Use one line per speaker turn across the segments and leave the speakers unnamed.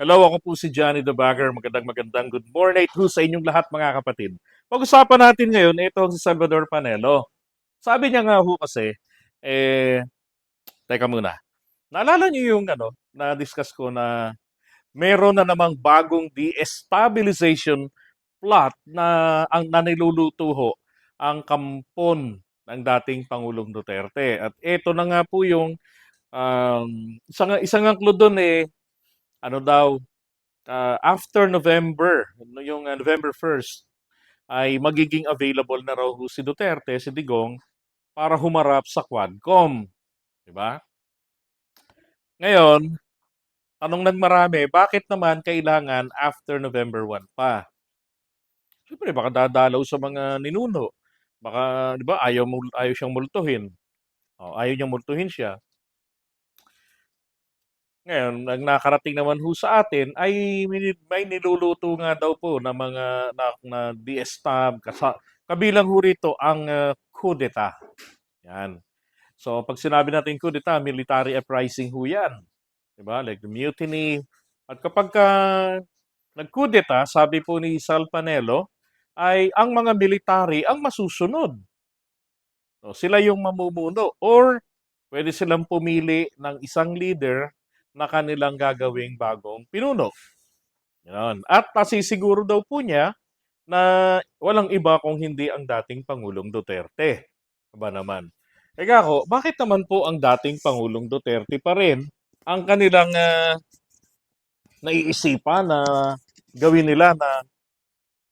Hello, ako po si Johnny the Bagger. Magandang magandang good morning to sa inyong lahat mga kapatid. Pag-usapan natin ngayon, ito si Salvador Panelo. Sabi niya nga ho kasi, eh, teka muna. Naalala niyo yung ano, na-discuss ko na meron na namang bagong destabilization plot na ang naniluluto ho ang kampon ng dating Pangulong Duterte. At ito na nga po yung um, isang, isang angklo doon eh, ano daw, uh, after November, no, yung uh, November 1st, ay magiging available na raw si Duterte, si Digong, para humarap sa Quadcom. Di ba? Ngayon, tanong ng marami, bakit naman kailangan after November 1 pa? Siyempre, baka dadalaw sa mga ninuno. Baka, di ba, ayaw, ayaw siyang multuhin. O, ayaw niyang multuhin siya. Ngayon, ang nakarating naman ho sa atin ay may, niluluto nga daw po na mga na, na DSTAB, kasa, kabilang ho rito ang uh, coup d'etat. Yan. So, pag sinabi natin coup d'etat, military uprising ho yan. Diba? Like the mutiny. At kapag ka nag-coup d'etat, sabi po ni Sal Panelo, ay ang mga military ang masusunod. So, sila yung mamumuno. Or, pwede silang pumili ng isang leader na kanilang gagawing bagong pinuno. Yan. At nasisiguro daw po niya na walang iba kung hindi ang dating Pangulong Duterte. Aba naman. Eka ako, bakit naman po ang dating Pangulong Duterte pa rin ang kanilang uh, naiisipan na gawin nila na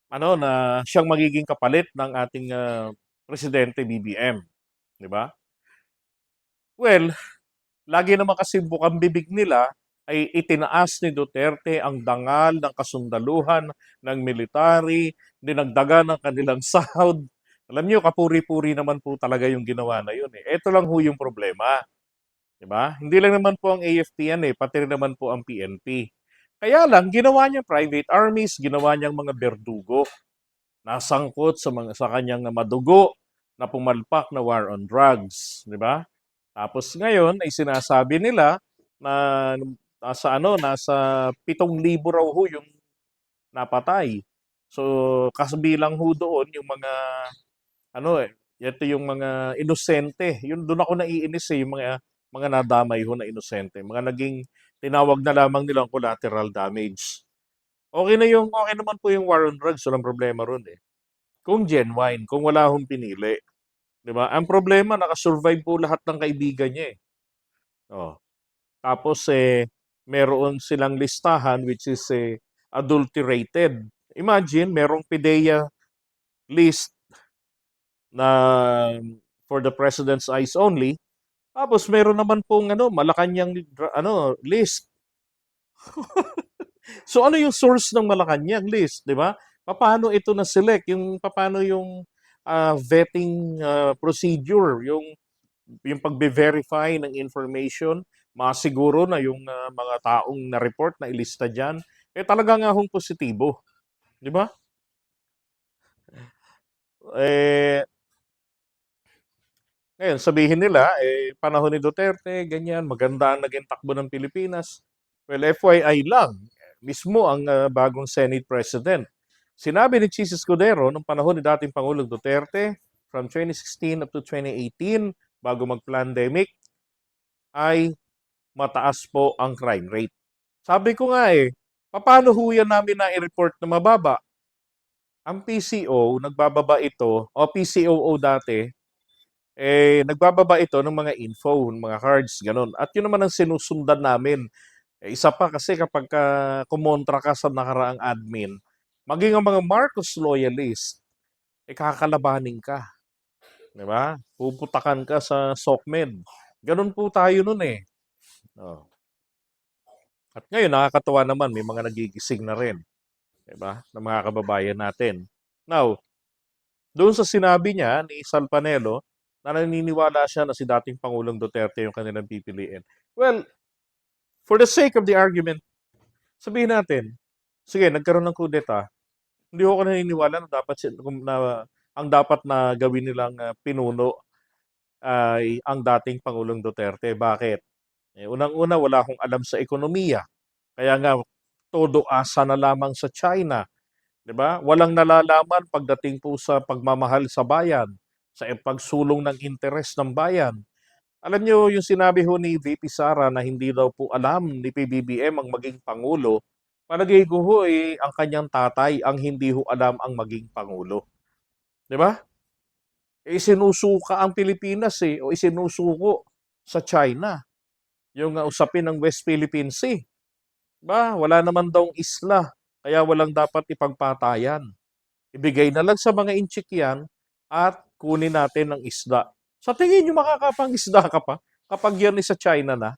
ano na siyang magiging kapalit ng ating uh, presidente BBM, 'di ba? Well, lagi naman kasi bukang bibig nila ay itinaas ni Duterte ang dangal ng kasundaluhan ng military, dinagdaga ng kanilang sahod. Alam niyo, kapuri-puri naman po talaga yung ginawa na yun. Eh. Ito lang ho yung problema. Diba? Hindi lang naman po ang AFP yan eh, pati rin naman po ang PNP. Kaya lang, ginawa niya private armies, ginawa niyang mga berdugo. Nasangkot sa, mga, sa kanyang madugo na pumalpak na war on drugs. Di ba? Tapos ngayon ay sinasabi nila na nasa ano, nasa 7,000 raw ho yung napatay. So, kasabilang ho doon yung mga ano eh, ito yung mga inosente. Yun doon ako naiinis eh, yung mga mga nadamay ho na inosente. Mga naging tinawag na lamang nilang collateral damage. Okay na yung okay naman po yung war on drugs, walang problema ron eh. Kung genuine, kung wala hong pinili. 'Di ba? Ang problema nakasurvive po lahat ng kaibigan niya eh. Oh. Tapos eh meron silang listahan which is eh, adulterated. Imagine, merong PIDEA list na for the president's eyes only. Tapos meron naman pong ano, Malacanang ano, list. so ano yung source ng Malacanang list, 'di ba? Paano ito na select yung paano yung uh, vetting uh, procedure, yung yung pagbe-verify ng information, masiguro na yung uh, mga taong na-report na ilista diyan eh talaga nga hong positibo. 'Di ba? Eh ngayon, sabihin nila, eh, panahon ni Duterte, ganyan, maganda ang naging takbo ng Pilipinas. Well, FYI lang, mismo ang uh, bagong Senate President. Sinabi ni Chis Escudero nung panahon ni dating Pangulong Duterte, from 2016 up to 2018, bago mag-pandemic, ay mataas po ang crime rate. Sabi ko nga eh, paano ho yan namin na i-report na mababa? Ang PCO, nagbababa ito, o PCOO dati, eh, nagbababa ito ng mga info, ng mga cards, ganun. At yun naman ang sinusundan namin. Eh, isa pa kasi kapag ka, kumontra ka sa nakaraang admin, maging ang mga Marcos loyalist, eh kakalabanin ka. Di ba? Puputakan ka sa SOCMED. Ganun po tayo nun eh. Oh. At ngayon, nakakatawa naman, may mga nagigising na rin. Di ba? Ng mga kababayan natin. Now, doon sa sinabi niya ni Sal Panelo, na naniniwala siya na si dating Pangulong Duterte yung kanilang pipiliin. Well, for the sake of the argument, sabihin natin, sige, nagkaroon ng kudeta, hindi ako naniniwala na dapat na ang dapat na gawin nilang uh, pinuno ay ang dating Pangulong Duterte. Bakit? Eh, unang-una, wala akong alam sa ekonomiya. Kaya nga, todo asa na lamang sa China. 'Di ba? Walang nalalaman pagdating po sa pagmamahal sa bayan, sa pagsulong ng interes ng bayan. Alam niyo yung sinabi ho ni VP Sara na hindi daw po alam ni PBBM ang maging pangulo. Palagay ko ho eh, ang kanyang tatay ang hindi ho alam ang maging pangulo. 'Di ba? Eh sinusuka ang Pilipinas eh o isinusuko sa China. Yung uh, usapin ng West Philippine Sea. Ba, wala naman daw isla, kaya walang dapat ipagpatayan. Ibigay na lang sa mga inchik at kunin natin ang isda. Sa tingin nyo makakapang-isda ka pa kapag yan is sa China na?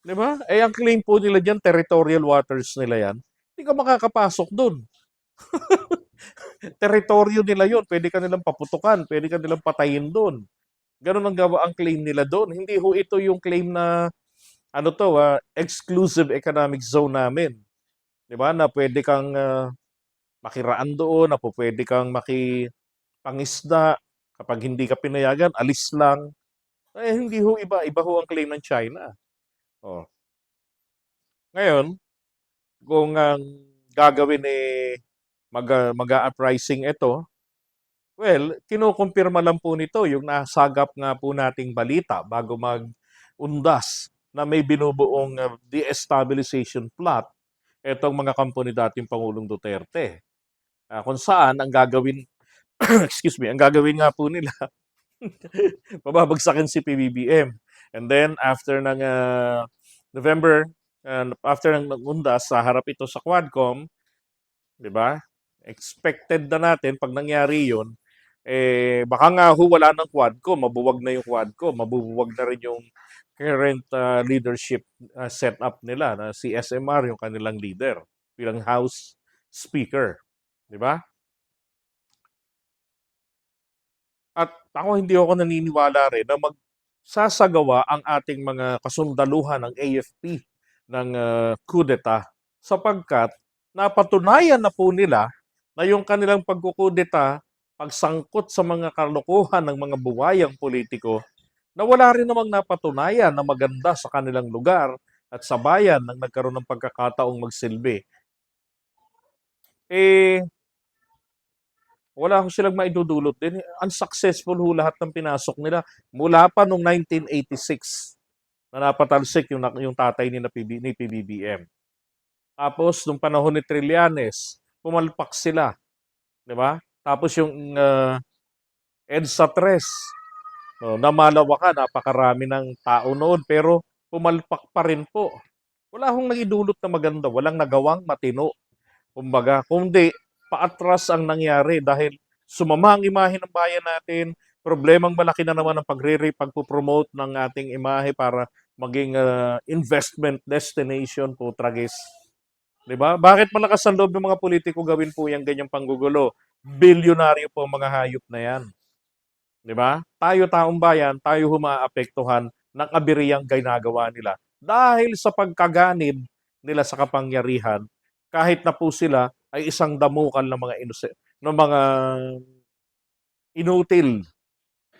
Di ba? Eh, ang claim po nila dyan, territorial waters nila yan. Hindi ka makakapasok dun. Teritoryo nila yon Pwede ka nilang paputukan, pwede ka nilang patayin dun. Ganun ang gawa ang claim nila doon. Hindi ho ito yung claim na ano to, ah, exclusive economic zone namin. 'Di ba? Na pwede kang ah, makiraan doon, na pwede kang makipangisda. Kapag hindi ka pinayagan, alis lang. Eh, hindi ho iba. Iba ho ang claim ng China. Oh. Ngayon, kung ang gagawin eh mag, mag-uprising ito, well, kinukumpirma lang po nito yung nasagap nga po nating balita bago mag-undas na may binubuong uh, destabilization plot itong mga kampo ni dating Pangulong Duterte. Ah, kung saan ang gagawin, excuse me, ang gagawin nga po nila, pababagsakin si PBBM. And then, after ng ah, November, uh, after ng undas, sa harap ito sa Quadcom, di ba? Expected na natin, pag nangyari yun, eh, baka nga ho wala ng Quadcom, mabuwag na yung Quadcom, mabubuwag na rin yung current uh, leadership uh, setup nila na si SMR yung kanilang leader bilang House Speaker. Di ba? At ako hindi ako naniniwala rin na magsasagawa ang ating mga kasundaluhan ng AFP ng uh, kudeta sapagkat napatunayan na po nila na yung kanilang pagkukudeta pagsangkot sa mga kalokohan ng mga buwayang politiko na wala rin namang napatunayan na maganda sa kanilang lugar at sa bayan nang nagkaroon ng pagkakataong magsilbi. Eh, wala ko silang maidudulot din. Unsuccessful ho lahat ng pinasok nila mula pa noong 1986 na napatalsik yung, yung tatay ni, na PB, ni PBBM. Tapos, nung panahon ni Trillanes, pumalpak sila. Di ba? Tapos yung uh, EDSA 3, no, namalawakan, napakarami ng tao noon, pero pumalpak pa rin po. Wala hong nagidulot na maganda, walang nagawang matino. Kumbaga, kundi paatras ang nangyari dahil sumama ang imahe ng bayan natin, problemang malaki na naman ang pagre pagpo-promote ng ating imahe para maging uh, investment destination po tragis. 'Di ba? Bakit malakas ang loob ng mga politiko gawin po yung ganyang panggugulo? Bilyonaryo po ang mga hayop na 'yan. 'Di ba? Tayo taong bayan, tayo humaapektuhan ng abiriyang ginagawa nila dahil sa pagkaganid nila sa kapangyarihan kahit na po sila ay isang damukan ng mga inuse, ng mga inutil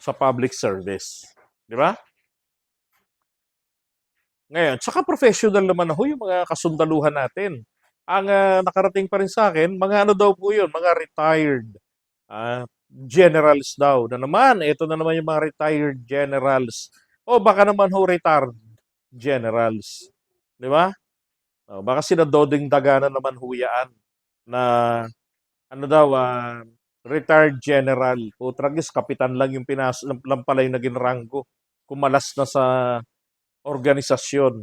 sa public service. Di ba? Ngayon, saka professional naman ho yung mga kasundaluhan natin. Ang uh, nakarating pa rin sa akin, mga ano daw po yun, mga retired uh, generals daw. Na naman, ito na naman yung mga retired generals. O baka naman ho retired generals. Di ba? O, baka sila Doding Dagana naman huyaan na ano daw, uh, retired general. O tragis, kapitan lang yung pinas, lang pala yung naging ranggo. Kumalas na sa organisasyon.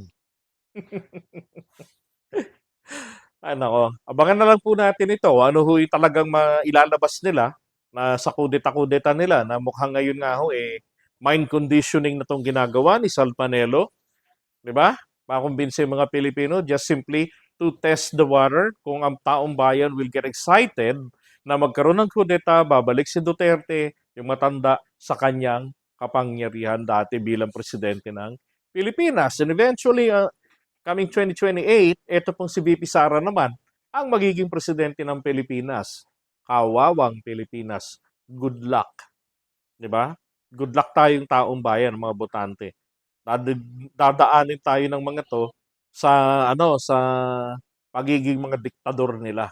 Ay nako, abangan na lang po natin ito. Ano ho talagang ilalabas nila na sa kudeta-kudeta nila na mukhang ngayon nga ho eh mind conditioning na tong ginagawa ni Sal Panelo. 'Di ba? Makumbinsi mga Pilipino just simply to test the water kung ang taong bayan will get excited na magkaroon ng kudeta, babalik si Duterte, yung matanda sa kanyang kapangyarihan dati bilang presidente ng Pilipinas. And eventually, uh, coming 2028, ito pong si VP Sara naman, ang magiging presidente ng Pilipinas. Kawawang Pilipinas. Good luck. 'Di ba? Good luck tayong taong bayan, mga botante. Dadaanin tayo ng mga 'to sa ano, sa pagiging mga diktador nila.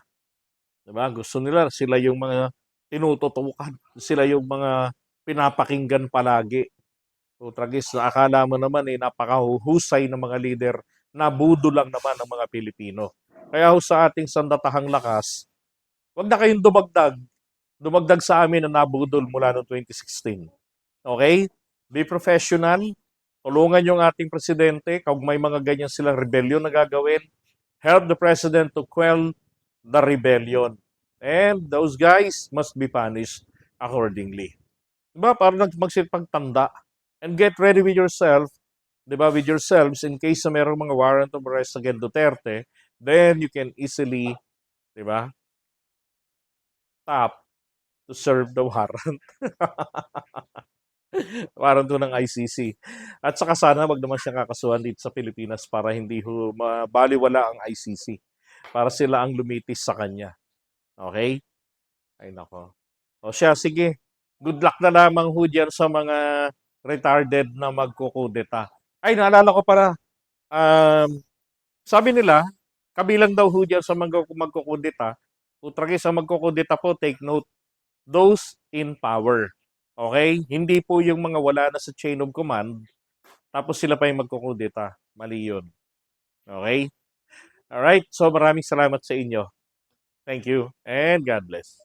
'Di ba? Gusto nila sila yung mga tinututukan, sila yung mga pinapakinggan palagi. So, tragis akala mo naman eh napakahusay ng mga leader na budo lang naman ng mga Pilipino. Kaya ho sa ating sandatahang lakas, wag na kayong dumagdag. Dumagdag sa amin na nabudol mula noong 2016. Okay? Be professional. Tulungan yung ating presidente. Kung may mga ganyan silang rebellion na gagawin, help the president to quell the rebellion. And those guys must be punished accordingly. Diba? Para magsipagtanda. And get ready with yourself, diba? With yourselves in case na merong mga warrant of arrest against Duterte, then you can easily, diba? Tap to serve the warrant. warrant to ng ICC. At saka sana wag naman siya kakasuhan dito sa Pilipinas para hindi ho mabaliwala ang ICC. Para sila ang lumitis sa kanya. Okay? Ay nako. O siya, sige. Good luck na lamang ho dyan sa mga retarded na magkukudeta. Ay, naalala ko para, um, sabi nila, kabilang daw ho dyan sa mga magkukudeta, utragi sa magkukudeta po, take note, those in power. Okay? Hindi po yung mga wala na sa chain of command, tapos sila pa yung magkukudeta. Mali yun. Okay? Alright, so maraming salamat sa inyo. Thank you and God bless.